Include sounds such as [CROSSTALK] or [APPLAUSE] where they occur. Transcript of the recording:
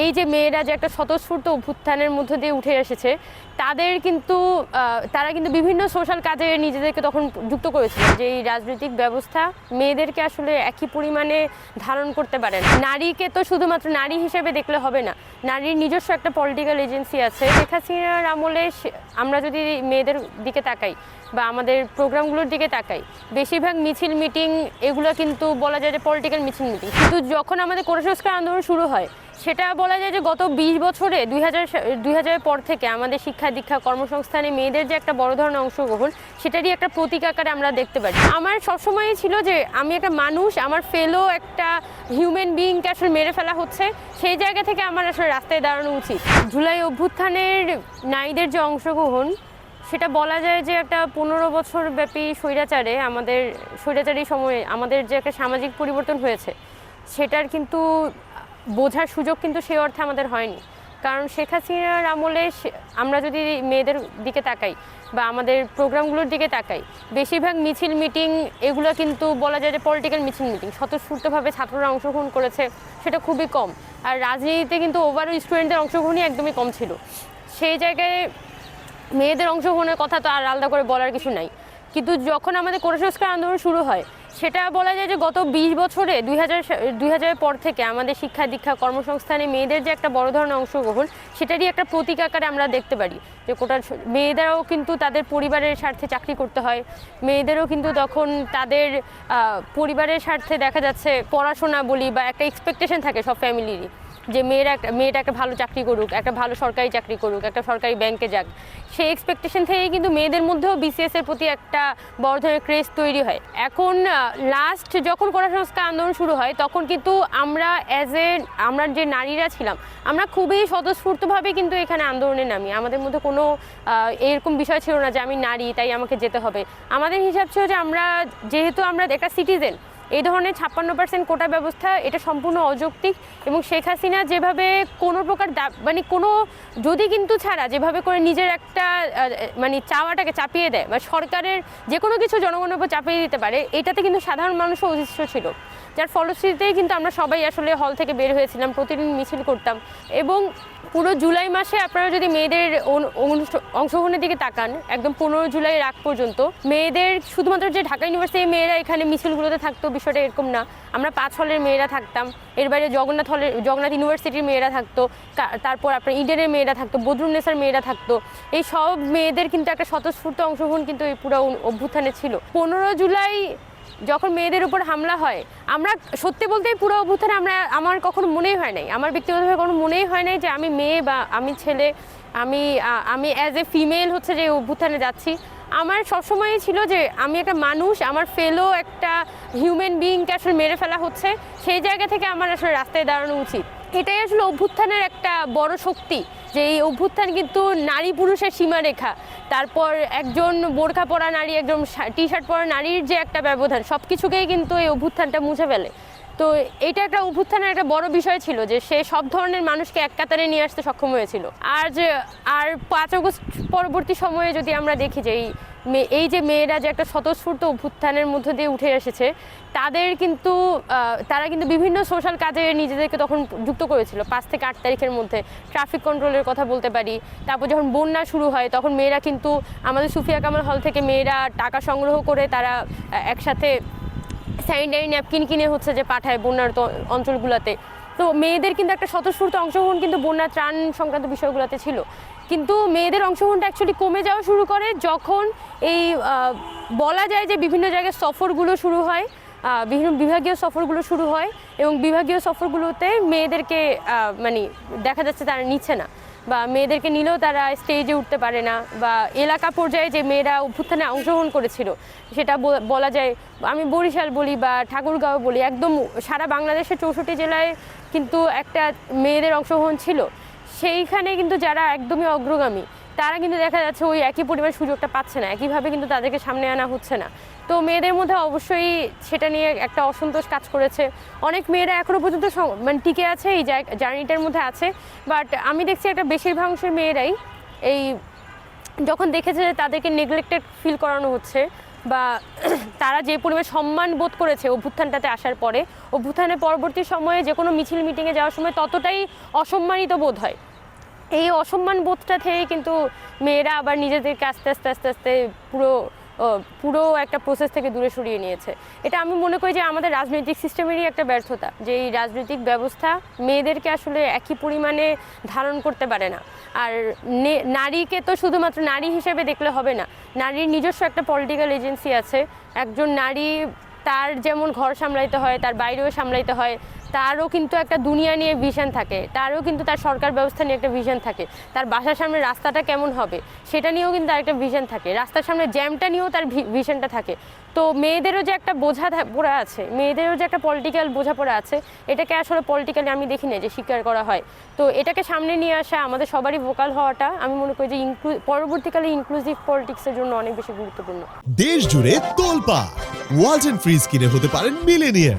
এই যে মেয়েরা যে একটা স্বতঃস্ফূর্ত অভ্যুত্থানের মধ্য দিয়ে উঠে এসেছে, তাদের কিন্তু তারা কিন্তু বিভিন্ন সোশ্যাল কাজে নিজেদেরকে তখন যুক্ত করেছিল যে এই রাজনৈতিক ব্যবস্থা মেয়েদেরকে আসলে একই পরিমাণে ধারণ করতে পারে না। নারীকে তো শুধুমাত্র নারী হিসেবে দেখলে হবে না, নারীর নিজস্ব একটা পলিটিক্যাল এজেন্সি আছে। শেখ হাসিনার আমলে আমরা যদি মেয়েদের দিকে তাকাই বা আমাদের প্রোগ্রামগুলোর দিকে তাকাই, বেশিরভাগ মিছিল মিটিং এগুলো কিন্তু বলা যায় যে পলিটিক্যাল মিছিল মিটিং কিন্তু যখন আমাদের কোটা সংস্কার আন্দোলন শুরু হয় সেটা বলা যায় যে গত বিশ বছরে দুই হাজার দুই হাজারের পর থেকে আমাদের শিক্ষা দীক্ষা কর্মসংস্থানে মেয়েদের যে একটা বড় ধরনের অংশগ্রহণ, সেটারই একটা প্রতীক আকারে আমরা দেখতে পারি আমার সবসময়ই ছিল যে আমি একটা মানুষ, আমার ফেলো একটা হিউম্যান বিইংকে আসলে মেরে ফেলা হচ্ছে, সেই জায়গা থেকে আমার আসলে রাস্তায় দাঁড়ানো উচিত। জুলাই অভ্যুত্থানের নারীদের যে অংশগ্রহণ, সেটা বলা যায় যে একটা পনেরো বছর ব্যাপী স্বৈরাচারে আমাদের, স্বৈরাচারী সময়ে আমাদের যে একটা সামাজিক পরিবর্তন হয়েছে, সেটার কিন্তু বোঝার সুযোগ কিন্তু সেই অর্থে আমাদের হয়নি। কারণ শেখ হাসিনার আমলে আমরা যদি মেয়েদের দিকে তাকাই বা আমাদের প্রোগ্রামগুলোর দিকে তাকাই, বেশিরভাগ মিছিল মিটিং এগুলো কিন্তু বলা যায় যে পলিটিক্যাল মিছিল মিটিং। স্বতঃস্ফূর্তভাবে ছাত্ররা অংশগ্রহণ করেছে, সেটা খুবই কম। আর রাজনীতিতে কিন্তু ওভারঅল স্টুডেন্টদের অংশগ্রহণই একদমই কম ছিল। সেই জায়গায় মেয়েদের অংশগ্রহণের কথা তো আর আলাদা করে বলার কিছু নাই। কিন্তু যখন আমাদের কোটা সংস্কার আন্দোলন শুরু হয় সেটা বলা যায় যে গত বিশ বছরে দুই হাজার দুই হাজারের পর থেকে আমাদের শিক্ষা দীক্ষা কর্মসংস্থানে মেয়েদের যে একটা বড় ধরনের অংশগ্রহণ, সেটারই একটা প্রতীক আকারে আমরা দেখতে পারি। যে কোটা মেয়েদেরও কিন্তু তাদের পরিবারের স্বার্থে চাকরি করতে হয়। মেয়েদেরও কিন্তু তখন তাদের পরিবারের স্বার্থে দেখা যাচ্ছে পড়াশোনা বলি বা একটা এক্সপেকটেশন থাকে সব ফ্যামিলিরই যে মেয়েরা একটা মেয়েটা একটা ভালো চাকরি করুক, একটা ভালো সরকারি চাকরি করুক, একটা সরকারি ব্যাংকে যাক, সেই এক্সপেকটেশন থেকেই কিন্তু মেয়েদের মধ্যেও বিসিএস এর প্রতি একটা বড় ধরনের ক্রেজ তৈরি হয়। এখন লাস্ট যখন কোটা সংস্কার আন্দোলন শুরু হয়, তখন কিন্তু আমরা অ্যাজ এ আমরা যে নারীরা ছিলাম, আমরা খুবই স্বতঃস্ফূর্তভাবে কিন্তু এখানে আন্দোলনে নামি। আমাদের মধ্যে কোনো এরকম বিষয় ছিল না যে আমি নারী, তাই আমাকে যেতে হবে। আমাদের হিসাব ছিল যে আমরা, যেহেতু আমরা একটা সিটিজেন এই ধরনের ছাপ্পান্ন পার্সেন্ট কোটা ব্যবস্থা, এটা সম্পূর্ণ অযৌক্তিক এবং শেখ হাসিনা যেভাবে কোনো প্রকার মানে কোনো, যদি কিন্তু ছাড়া যেভাবে করে নিজের একটা মানে চাওয়াটাকে চাপিয়ে দেয় বা সরকারের যে কোনো কিছু জনগণের উপর চাপিয়ে দিতে পারে, এটাতে কিন্তু সাধারণ মানুষও অদৃশ্য ছিল। যার ফলশ্রুতিতেই কিন্তু আমরা সবাই আসলে হল থেকে বের হয়েছিলাম, প্রতিদিন মিছিল করতাম এবং পুরো জুলাই মাসে আপনারা যদি মেয়েদের অংশগ্রহণের দিকে তাকান, একদম পনেরো জুলাই আগ পর্যন্ত, মেয়েদের শুধুমাত্র যে ঢাকা ইউনিভার্সিটির মেয়েরা এখানে মিছিলগুলোতে থাকতো বিষয়টা এরকম না। আমরা পাঁচ হলের মেয়েরা থাকতাম, এর বাইরে জগন্নাথ হলের, জগন্নাথ ইউনিভার্সিটির মেয়েরা থাকতো তারপর আপনার ইডেনের মেয়েরা থাকতো বদরুন্নেসার মেয়েরা থাকতো। এই সব মেয়েদের কিন্তু একটা স্বতঃস্ফূর্ত অংশগ্রহণ কিন্তু এই পুরো অভ্যুত্থানে ছিল। পনেরো জুলাই যখন মেয়েদের উপর হামলা হয়, আমরা সত্যি বলতে পুরো অভ্যুত্থানে আমরা আমার কখনো মনেই হয় নাই। আমার ব্যক্তিগতভাবে কখনো মনেই হয় নাই যে আমি মেয়ে বা আমি ছেলে, আমি আমি অ্যাজ এ ফিমেল হচ্ছে যে অভ্যুত্থানে যাচ্ছি। আমার সবসময়ই ছিল যে আমি একটা মানুষ, আমার ফেলো একটা হিউম্যান বিইংকে আসলে মেরে ফেলা হচ্ছে। সেই জায়গা থেকে আমার আসলে রাস্তায় দাঁড়ানো উচিত। এটাই আসলে অভ্যুত্থানের একটা বড় শক্তি, যে এই অভ্যুত্থান কিন্তু নারী পুরুষের সীমারেখা। তারপর একজন বোরখা পরা নারী, একজন টি শার্ট পরা নারীর যে একটা ব্যবধান সব কিছুকেই কিন্তু এই অভ্যুত্থানটা মুছে ফেলে। তো এটা একটা অভ্যুত্থানের একটা বড় বিষয় ছিল, যে সে সব ধরনের মানুষকে এক কাতারে নিয়ে আসতে সক্ষম হয়েছিল। আর যে আর পাঁচ আগস্ট পরবর্তী সময়ে যদি আমরা দেখি যে এই এই যে মেয়েরা যে একটা স্বতঃস্ফূর্ত অভ্যুত্থানের মধ্য দিয়ে উঠে এসেছে, তাদের কিন্তু তারা কিন্তু বিভিন্ন সোশ্যাল কাজে নিজেদেরকে তখন যুক্ত করেছিল। পাঁচ থেকে আট তারিখের মধ্যে ট্রাফিক কন্ট্রোলের কথা বলতে পারি, তারপর যখন বন্যা শুরু হয়, তখন মেয়েরা কিন্তু আমাদের সুফিয়া কামাল হল থেকে মেয়েরা টাকা সংগ্রহ করে তারা একসাথে স্যানিটারি ন্যাপকিন কিনে হচ্ছে যে পাঠায় বন্যার অঞ্চলগুলোতে। তো মেয়েদের কিন্তু একটা স্বতঃস্ফূর্ত অংশগ্রহণ কিন্তু বন্যা ত্রাণ সংক্রান্ত বিষয়গুলোতে ছিল। কিন্তু মেয়েদের অংশগ্রহণটা অ্যাকচুয়ালি কমে যাওয়া শুরু করে যখন এই বলা যায় যে বিভিন্ন জায়গায় সফরগুলো শুরু হয় বিভিন্ন বিভাগীয় সফরগুলো শুরু হয় এবং বিভাগীয় সফরগুলোতে মেয়েদেরকে মানে দেখা যাচ্ছে তারা নিচ্ছে না। বা মেয়েদেরকে নিলেও তারা স্টেজে উঠতে পারে না বা এলাকা পর্যায়ে যে মেয়েরা অভ্যুত্থানে অংশগ্রহণ করেছিল, সেটা বল- যায়, আমি বরিশাল বলি বা ঠাকুরগাঁও বলি, একদম সারা বাংলাদেশের চৌষট্টি জেলায় কিন্তু একটা মেয়েদের অংশগ্রহণ ছিল। সেইখানে কিন্তু যারা একদমই অগ্রগামী তারা কিন্তু দেখা যাচ্ছে ওই একই পরিমাণ সুযোগটা পাচ্ছে না, একইভাবে কিন্তু তাদেরকে সামনে আনা হচ্ছে না। তো মেয়েদের মধ্যে অবশ্যই সেটা নিয়ে একটা অসন্তোষ কাজ করেছে। অনেক মেয়েরা এখনও পর্যন্ত মানে টিকে আছে, এই জার্নিটার মধ্যে আছে। বাট আমি দেখছি একটা বেশিরভাগ অংশের মেয়েরাই এই যখন দেখেছে যে তাদেরকে নেগলেক্টেড ফিল করানো হচ্ছে বা [CLEARS THROAT] তারা যে পরিমাণ সম্মান বোধ করেছে অভ্যুত্থানটাতে আসার পরে, অভ্যুত্থানের পরবর্তী সময়ে যে কোনো মিছিল মিটিংয়ে যাওয়ার সময় ততটাই অসম্মানিত বোধ হয়। এই অসম্মান বোধটা থেকে কিন্তু মেয়েরা আবার নিজেদেরকে আস্তে আস্তে আস্তে আস্তে পুরো পুরো একটা প্রসেস থেকে দূরে সরিয়ে নিয়েছে। এটা আমি মনে করি যে আমাদের রাজনৈতিক সিস্টেমেরই একটা ব্যর্থতা, যে এই রাজনৈতিক ব্যবস্থা মেয়েদেরকে আসলে একই পরিমাণে ধারণ করতে পারে না। আর নারীকে তো শুধুমাত্র নারী হিসেবে দেখলে হবে না, নারীর নিজস্ব একটা পলিটিক্যাল এজেন্সি আছে। একজন নারী তার যেমন ঘর সামলাইতে হয়, তার বাইরেও সামলাইতে হয় তারও কিন্তু একটা দুনিয়া নিয়ে ভিশন থাকে। তারও কিন্তু তার সরকার ব্যবস্থা নিয়ে একটা ভিশন থাকে। তার বাসার সামনে রাস্তাটা কেমন হবে, সেটা নিয়েও কিন্তু আরেকটা ভিশন থাকে। রাস্তার সামনে জ্যামটা নিয়েও তার ভিশনটা থাকে। তো মেয়েদেরও যে একটা বোঝা পড়া আছে, মেয়েদেরও যে একটা পলিটিক্যাল বোঝাপড়া আছে, এটাকে আসলে পলিটিক্যালি আমি দেখি না যে স্বীকার করা হয়। তো এটাকে সামনে নিয়ে আসা আমাদের সবারই ভোকাল হওয়াটা আমি মনে করি যে ইনক্লু পরবর্তীকালে ইনক্লুসিভ পলিটিক্সের জন্য অনেক বেশি গুরুত্বপূর্ণ। দেশ জুড়ে তোলপা ওয়ালটন ফ্রিজ কিনে হতে পারেন মিলেনিয়ার